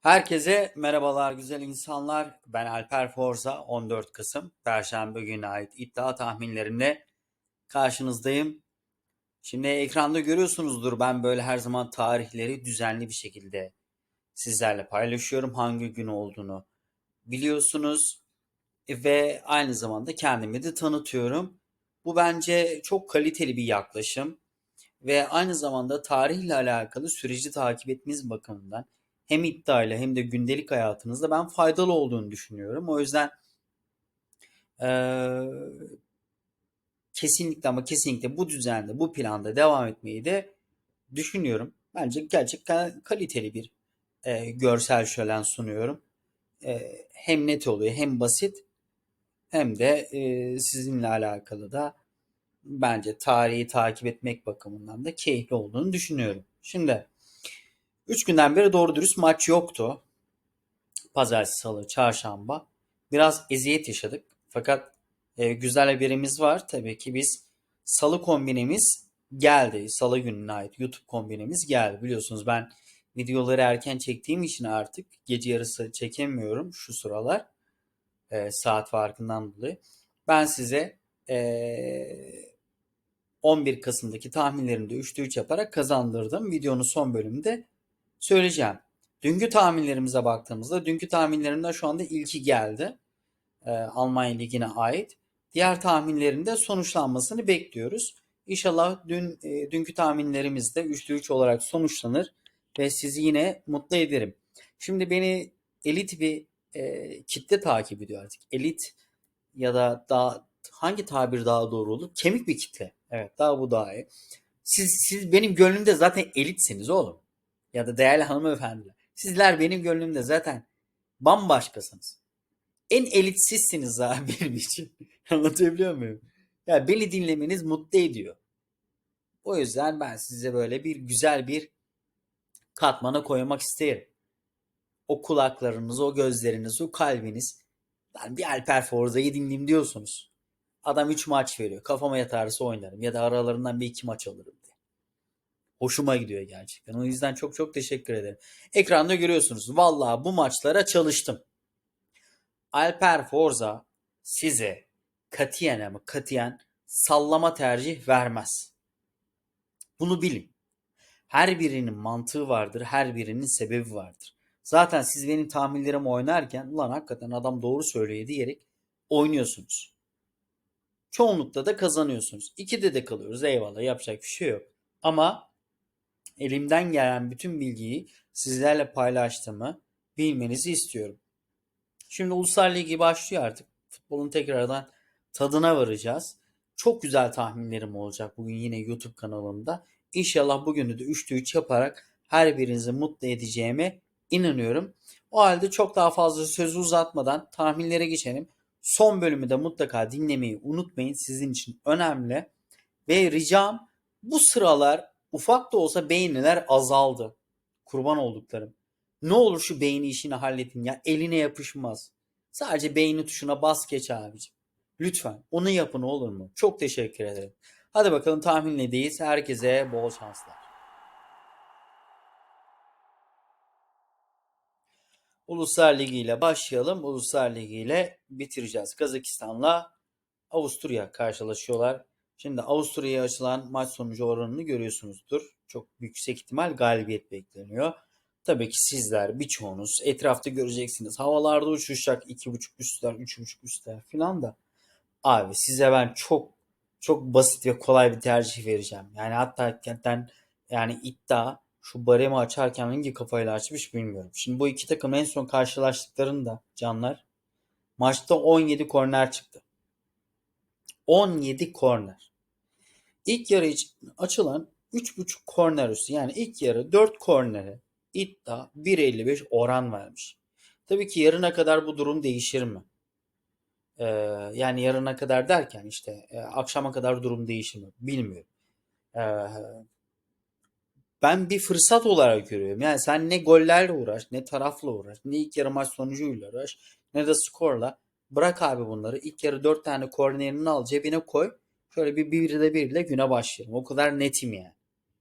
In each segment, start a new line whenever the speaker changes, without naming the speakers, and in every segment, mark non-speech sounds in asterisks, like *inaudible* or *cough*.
Herkese merhabalar güzel insanlar. Ben Alper Forza 14 Kasım Perşembe gününe ait iddia tahminlerimle karşınızdayım. Şimdi ekranda görüyorsunuzdur ben böyle her zaman tarihleri düzenli bir şekilde sizlerle paylaşıyorum hangi gün olduğunu biliyorsunuz ve aynı zamanda kendimi de tanıtıyorum. Bu bence çok kaliteli bir yaklaşım ve aynı zamanda tarihle alakalı süreci takip etmeniz bakımından hem iddiayla hem de gündelik hayatınızda ben faydalı olduğunu düşünüyorum. O yüzden eee, kesinlikle ama kesinlikle bu düzende, bu planda devam etmeyi de düşünüyorum. Bence gerçekten kaliteli bir eee, görsel şölen sunuyorum. Eee, hem net oluyor, hem basit, hem de eee, sizinle alakalı da bence tarihi takip etmek bakımından da keyifli olduğunu düşünüyorum. Şimdi 3 günden beri doğru dürüst maç yoktu. Pazartesi, salı, çarşamba. Biraz eziyet yaşadık. Fakat e, güzel haberimiz var. Tabii ki biz salı kombinemiz geldi. Salı gününe ait YouTube kombinemiz geldi. Biliyorsunuz ben videoları erken çektiğim için artık gece yarısı çekemiyorum şu sıralar. E, saat farkından dolayı. Ben size e, 11 Kasım'daki tahminlerimde 3'te 3 yaparak kazandırdım. Videonun son bölümünde söyleyeceğim. Dünkü tahminlerimize baktığımızda dünkü tahminlerimden şu anda ilki geldi. Ee, Almanya Ligi'ne ait. Diğer tahminlerin de sonuçlanmasını bekliyoruz. İnşallah dün e, dünkü tahminlerimiz de 3'lü 3 olarak sonuçlanır ve sizi yine mutlu ederim. Şimdi beni elit bir e, kitle takip ediyor artık. Elit ya da daha hangi tabir daha doğru olur? Kemik bir kitle. Evet daha bu daha iyi. Siz, siz benim gönlümde zaten elitsiniz oğlum. Ya da değerli hanımefendiler. Sizler benim gönlümde zaten bambaşkasınız. En elit sizsiniz abi *laughs* benim için. Anlatabiliyor muyum? Ya beni dinlemeniz mutlu ediyor. O yüzden ben size böyle bir güzel bir katmana koymak isterim. O kulaklarınız, o gözleriniz, o kalbiniz. Ben bir Alper Forza'yı dinleyeyim diyorsunuz. Adam 3 maç veriyor. Kafama yatarsa oynarım. Ya da aralarından bir iki maç alırım. Hoşuma gidiyor gerçekten. O yüzden çok çok teşekkür ederim. Ekranda görüyorsunuz. Vallahi bu maçlara çalıştım. Alper Forza size katiyen ama katiyen sallama tercih vermez. Bunu bilin. Her birinin mantığı vardır, her birinin sebebi vardır. Zaten siz benim tahminlerimi oynarken ulan hakikaten adam doğru söylüyor diyerek oynuyorsunuz. Çoğunlukla da kazanıyorsunuz. İkide de kalıyoruz eyvallah yapacak bir şey yok. Ama elimden gelen bütün bilgiyi sizlerle paylaştığımı bilmenizi istiyorum. Şimdi Uluslar Ligi başlıyor artık. Futbolun tekrardan tadına varacağız. Çok güzel tahminlerim olacak bugün yine YouTube kanalımda. İnşallah bugünü de 3'te 3 yaparak her birinizi mutlu edeceğime inanıyorum. O halde çok daha fazla sözü uzatmadan tahminlere geçelim. Son bölümü de mutlaka dinlemeyi unutmayın. Sizin için önemli. Ve ricam bu sıralar ufak da olsa beğeniler azaldı. Kurban olduklarım. Ne olur şu beğeni işini halledin ya. Eline yapışmaz. Sadece beğeni tuşuna bas geç abicim. Lütfen onu yapın olur mu? Çok teşekkür ederim. Hadi bakalım tahminledeyiz. Herkese bol şanslar. Uluslar Ligi ile başlayalım. Uluslar Ligi ile bitireceğiz. Kazakistan'la Avusturya karşılaşıyorlar. Şimdi Avusturya'ya açılan maç sonucu oranını görüyorsunuzdur. Çok yüksek ihtimal galibiyet bekleniyor. Tabii ki sizler birçoğunuz etrafta göreceksiniz. Havalarda uçuşacak 2.5 üstler, 3.5 üstler filan da. Abi size ben çok çok basit ve kolay bir tercih vereceğim. Yani hatta hakikaten yani iddia şu baremi açarken hangi kafayla açmış bilmiyorum. Şimdi bu iki takım en son karşılaştıklarında canlar maçta 17 korner çıktı. 17 korner. İlk yarı için açılan 3.5 korner üstü yani ilk yarı 4 kornere iddia 1.55 oran vermiş. Tabii ki yarına kadar bu durum değişir mi? Ee, yani yarına kadar derken işte e, akşama kadar durum değişir mi? Bilmiyorum. Ee, ben bir fırsat olarak görüyorum. Yani sen ne gollerle uğraş, ne tarafla uğraş, ne ilk yarı maç sonucuyla uğraş, ne de skorla. Bırak abi bunları. İlk yarı dört tane kornerini al cebine koy. Şöyle bir bir de bir ile güne başlayalım. O kadar netim yani.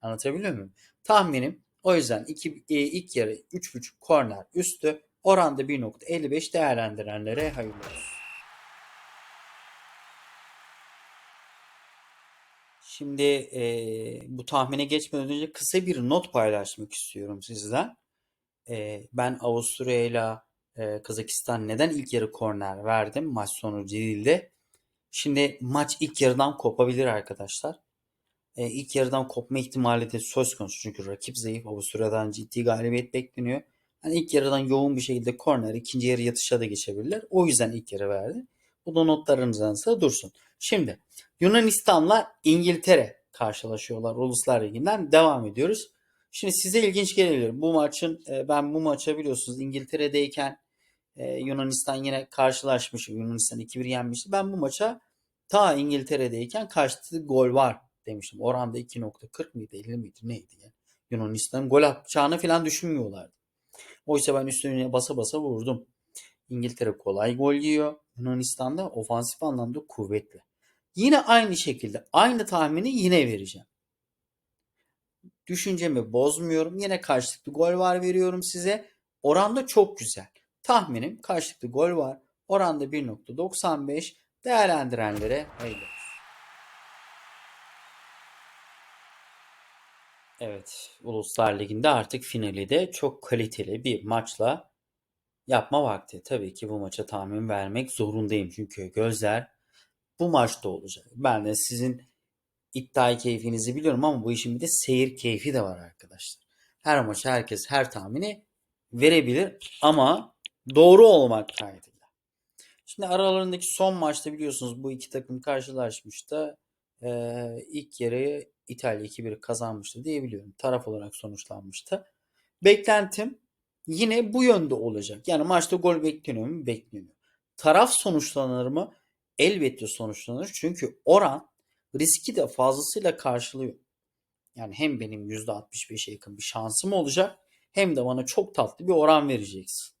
Anlatabiliyor muyum? Tahminim O yüzden iki, e, ilk yarı 3.5 korner üstü oranda 1.55 değerlendirenlere hayırlı olsun. Şimdi e, bu tahmine geçmeden önce kısa bir not paylaşmak istiyorum sizden. E, ben Avusturya ile Kazakistan neden ilk yarı korner verdim maç sonucu değil de. Şimdi maç ilk yarıdan kopabilir arkadaşlar. E, ilk yarıdan kopma ihtimali de söz konusu. Çünkü rakip zayıf. Avusturya'dan ciddi galibiyet bekleniyor. Hani ilk yarıdan yoğun bir şekilde korner, ikinci yarı yatışa da geçebilirler. O yüzden ilk yarı verdi. Bu da notlarınızdan sonra dursun. Şimdi Yunanistan'la İngiltere karşılaşıyorlar Uluslar Ligi'nden. Devam ediyoruz. Şimdi size ilginç gelebilir. Bu maçın e, ben bu maça biliyorsunuz İngiltere'deyken e, Yunanistan yine karşılaşmış. Yunanistan 2-1 yenmişti. Ben bu maça ta İngiltere'deyken karşılıklı gol var demiştim. Oranda 2.40 mıydı 50 miydi neydi ya. Yunanistan'ın gol atacağını falan düşünmüyorlardı. Oysa ben üstüne basa basa vurdum. İngiltere kolay gol yiyor. Yunanistan'da ofansif anlamda kuvvetli. Yine aynı şekilde aynı tahmini yine vereceğim. Düşüncemi bozmuyorum. Yine karşılıklı gol var veriyorum size. Oranda çok güzel. Tahminim karşılıklı gol var. Oranda 1.95 değerlendirenlere hayırlı olsun. Evet, Uluslar Ligi'nde artık finali de çok kaliteli bir maçla yapma vakti. Tabii ki bu maça tahmin vermek zorundayım. Çünkü gözler bu maçta olacak. Ben de sizin iddia keyfinizi biliyorum ama bu işin bir de seyir keyfi de var arkadaşlar. Her maç herkes her tahmini verebilir ama doğru olmak kaydıyla. Şimdi aralarındaki son maçta biliyorsunuz bu iki takım karşılaşmıştı. Ee, ilk yarıyı İtalya 2-1 kazanmıştı diyebiliyorum. Taraf olarak sonuçlanmıştı. Beklentim yine bu yönde olacak. Yani maçta gol bekleniyor mu? Bekleniyor. Taraf sonuçlanır mı? Elbette sonuçlanır. Çünkü oran riski de fazlasıyla karşılıyor. Yani hem benim %65'e yakın bir şansım olacak hem de bana çok tatlı bir oran vereceksin.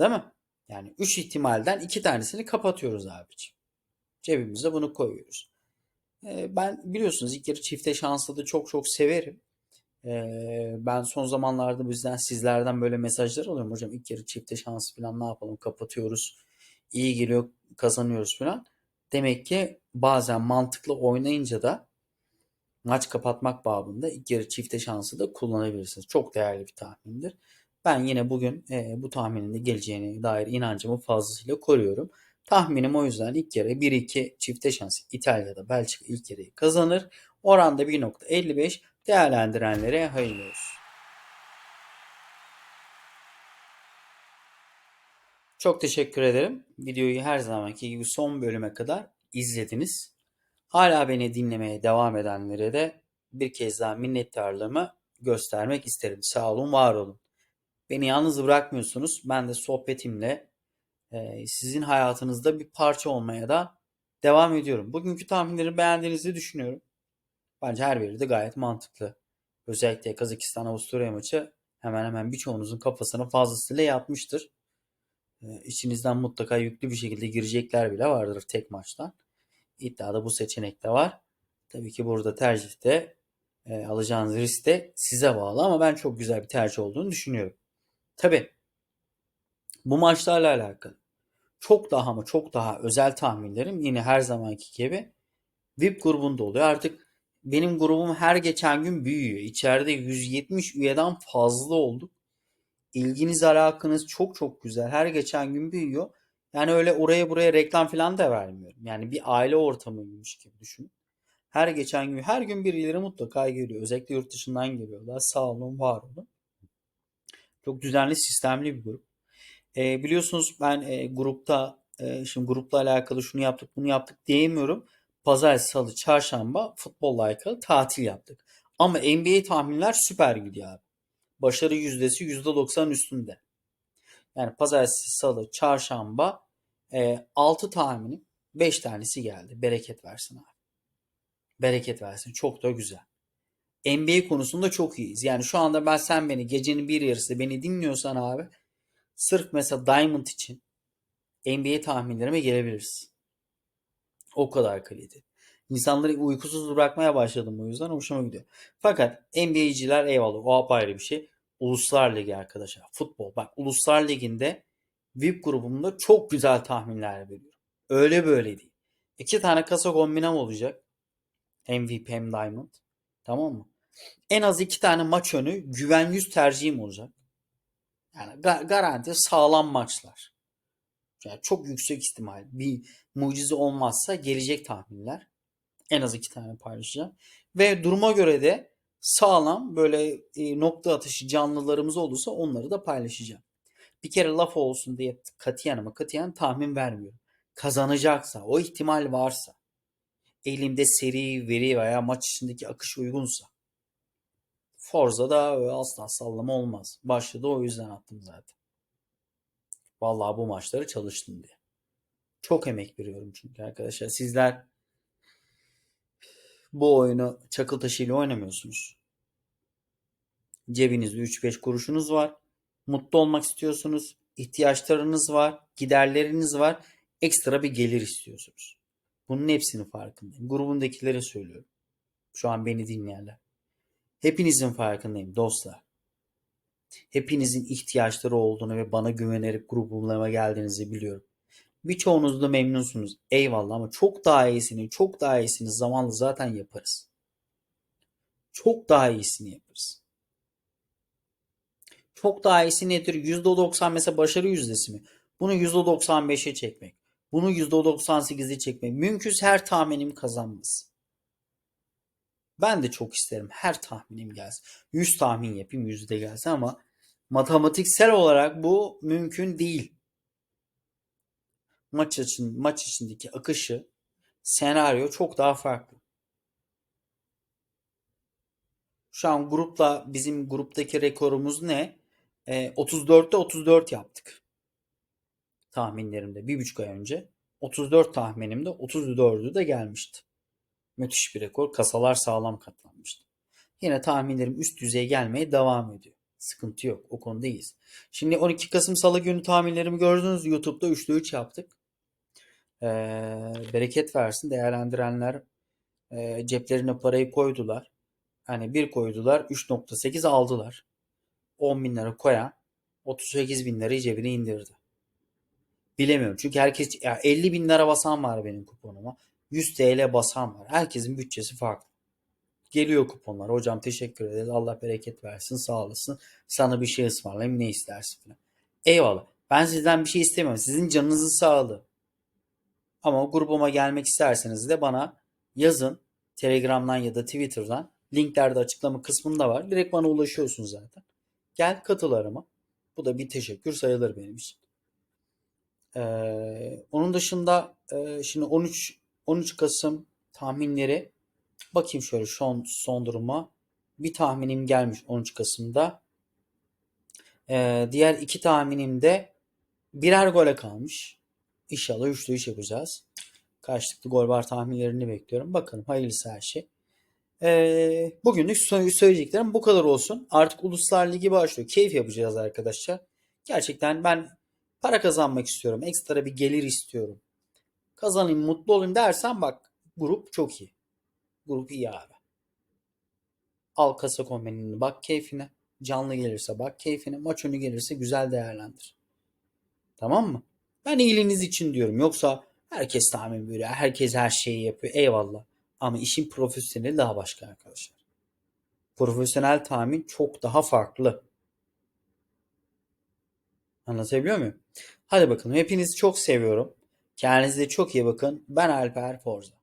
Değil mi? Yani 3 ihtimalden 2 tanesini kapatıyoruz abiciğim. Cebimize bunu koyuyoruz. Ee, ben biliyorsunuz ilk yarı çifte şanslı da çok çok severim. Ee, ben son zamanlarda bizden sizlerden böyle mesajlar alıyorum. Hocam ilk yarı çifte şansı falan ne yapalım kapatıyoruz. İyi geliyor kazanıyoruz falan. Demek ki bazen mantıklı oynayınca da maç kapatmak babında ilk yarı çifte şansı da kullanabilirsiniz. Çok değerli bir tahmindir. Ben yine bugün e, bu tahminin de geleceğine dair inancımı fazlasıyla koruyorum. Tahminim o yüzden ilk yarı 1-2 çifte şans İtalya'da Belçika ilk yarıyı kazanır. Oranda 1.55 değerlendirenlere hayırlı olsun. Çok teşekkür ederim. Videoyu her zamanki gibi son bölüme kadar izlediniz. Hala beni dinlemeye devam edenlere de bir kez daha minnettarlığımı göstermek isterim. Sağ olun, var olun. Beni yalnız bırakmıyorsunuz. Ben de sohbetimle e, sizin hayatınızda bir parça olmaya da devam ediyorum. Bugünkü tahminleri beğendiğinizi düşünüyorum. Bence her biri de gayet mantıklı. Özellikle Kazakistan-Avusturya maçı hemen hemen birçoğunuzun kafasına fazlasıyla yatmıştır. E, içinizden mutlaka yüklü bir şekilde girecekler bile vardır tek maçtan. İddiada bu seçenek de var. Tabii ki burada tercihte e, alacağınız risk de size bağlı ama ben çok güzel bir tercih olduğunu düşünüyorum. Tabii bu maçlarla alakalı çok daha ama çok daha özel tahminlerim yine her zamanki gibi VIP grubunda oluyor. Artık benim grubum her geçen gün büyüyor. İçeride 170 üyeden fazla olduk. İlginiz alakanız çok çok güzel. Her geçen gün büyüyor. Yani öyle oraya buraya reklam falan da vermiyorum. Yani bir aile ortamıymış gibi düşünün. Her geçen gün, her gün birileri mutlaka geliyor. Özellikle yurt dışından geliyorlar. Sağ olun, var olun. Çok düzenli, sistemli bir grup. E, biliyorsunuz ben e, grupta, e, şimdi grupla alakalı şunu yaptık, bunu yaptık diyemiyorum. Pazar, salı, çarşamba futbolla alakalı tatil yaptık. Ama NBA tahminler süper gidiyor abi. Başarı yüzdesi %90 üstünde. Yani pazartesi, salı, çarşamba e, 6 tahminim 5 tanesi geldi. Bereket versin abi. Bereket versin. Çok da güzel. NBA konusunda çok iyiyiz. Yani şu anda ben sen beni gecenin bir yarısı beni dinliyorsan abi sırf mesela Diamond için NBA tahminlerime gelebiliriz. O kadar kalite. İnsanları uykusuz bırakmaya başladım bu yüzden hoşuma gidiyor. Fakat NBA'ciler eyvallah o apayrı bir şey. Uluslar Ligi arkadaşlar. Futbol. Bak Uluslar Ligi'nde VIP grubumda çok güzel tahminler veriyorum. Öyle böyle değil. İki tane kasa kombinem olacak. Hem VIP hem Diamond. Tamam mı? En az iki tane maç önü güven yüz tercihim olacak. Yani ga- garanti sağlam maçlar. Yani çok yüksek ihtimal. Bir mucize olmazsa gelecek tahminler. En az iki tane paylaşacağım. Ve duruma göre de sağlam böyle e, nokta atışı canlılarımız olursa onları da paylaşacağım. Bir kere laf olsun diye katiyen ama katiyen tahmin vermiyorum. Kazanacaksa, o ihtimal varsa, elimde seri, veri veya maç içindeki akış uygunsa. Forza'da asla sallama olmaz. Başladı o yüzden attım zaten. Vallahi bu maçları çalıştım diye. Çok emek veriyorum çünkü arkadaşlar. Sizler bu oyunu çakıl taşıyla oynamıyorsunuz. Cebinizde 3-5 kuruşunuz var. Mutlu olmak istiyorsunuz. ihtiyaçlarınız var. Giderleriniz var. Ekstra bir gelir istiyorsunuz. Bunun hepsinin farkındayım. Grubundakilere söylüyorum. Şu an beni dinleyenler. Hepinizin farkındayım dostlar. Hepinizin ihtiyaçları olduğunu ve bana güvenerek grubuma geldiğinizi biliyorum. Birçoğunuz da memnunsunuz. Eyvallah ama çok daha iyisini, çok daha iyisini zamanla zaten yaparız. Çok daha iyisini yaparız. Çok daha iyisi nedir? %90 mesela başarı yüzdesi mi? Bunu %95'e çekmek. Bunu %98'e çekmek. Mümkünse her tahminim kazanması. Ben de çok isterim her tahminim gelsin. 100 tahmin yapayım 100 de gelsin ama matematiksel olarak bu mümkün değil. Maç için maç içindeki akışı, senaryo çok daha farklı. Şu an grupla bizim gruptaki rekorumuz ne? Ee, 34'te 34 yaptık. Tahminlerimde bir buçuk ay önce. 34 tahminimde 34'ü de gelmişti. Müthiş bir rekor. Kasalar sağlam katlanmıştı. Yine tahminlerim üst düzeye gelmeye devam ediyor. Sıkıntı yok. O konuda iyiyiz. Şimdi 12 Kasım Salı günü tahminlerimi gördünüz. YouTube'da 3'te 3 yaptık. Ee, bereket versin. Değerlendirenler e, ceplerine parayı koydular. Hani bir koydular 3.8 aldılar. 10 bin lira koyan 38 bin lirayı cebine indirdi. Bilemiyorum. Çünkü herkes ya 50 bin lira basan var benim kuponuma. 100 TL basan var. Herkesin bütçesi farklı. Geliyor kuponlar. Hocam teşekkür ederiz. Allah bereket versin. Sağ olasın. Sana bir şey ısmarlayayım. Ne istersin falan. Eyvallah. Ben sizden bir şey istemiyorum. Sizin canınızın sağlığı. Ama grubuma gelmek isterseniz de bana yazın. Telegram'dan ya da Twitter'dan. Linklerde açıklama kısmında var. Direkt bana ulaşıyorsunuz zaten. Gel katıl arama. Bu da bir teşekkür sayılır benim için. Ee, onun dışında e, şimdi 13 13 Kasım tahminleri bakayım şöyle son son duruma. Bir tahminim gelmiş 13 Kasım'da. Ee, diğer iki tahminim de birer gole kalmış. İnşallah üçlü iş yapacağız. Karşılıklı gol var tahminlerini bekliyorum. Bakalım hayırlısı her şey. Ee, bugünlük söyleyeceklerim bu kadar olsun. Artık Uluslar Ligi başlıyor. Keyif yapacağız arkadaşlar. Gerçekten ben para kazanmak istiyorum. Ekstra bir gelir istiyorum. Kazanayım, mutlu olayım dersen bak grup çok iyi. Grup iyi abi. Al kasa kombinini bak keyfine. Canlı gelirse bak keyfine. Maç önü gelirse güzel değerlendir. Tamam mı? Ben iyiliğiniz için diyorum. Yoksa herkes tahmin veriyor. Herkes her şeyi yapıyor. Eyvallah. Ama işin profesyoneli daha başka arkadaşlar. Profesyonel tahmin çok daha farklı. Anlatabiliyor muyum? Hadi bakalım. Hepinizi çok seviyorum. Kendinize çok iyi bakın. Ben Alper Forza.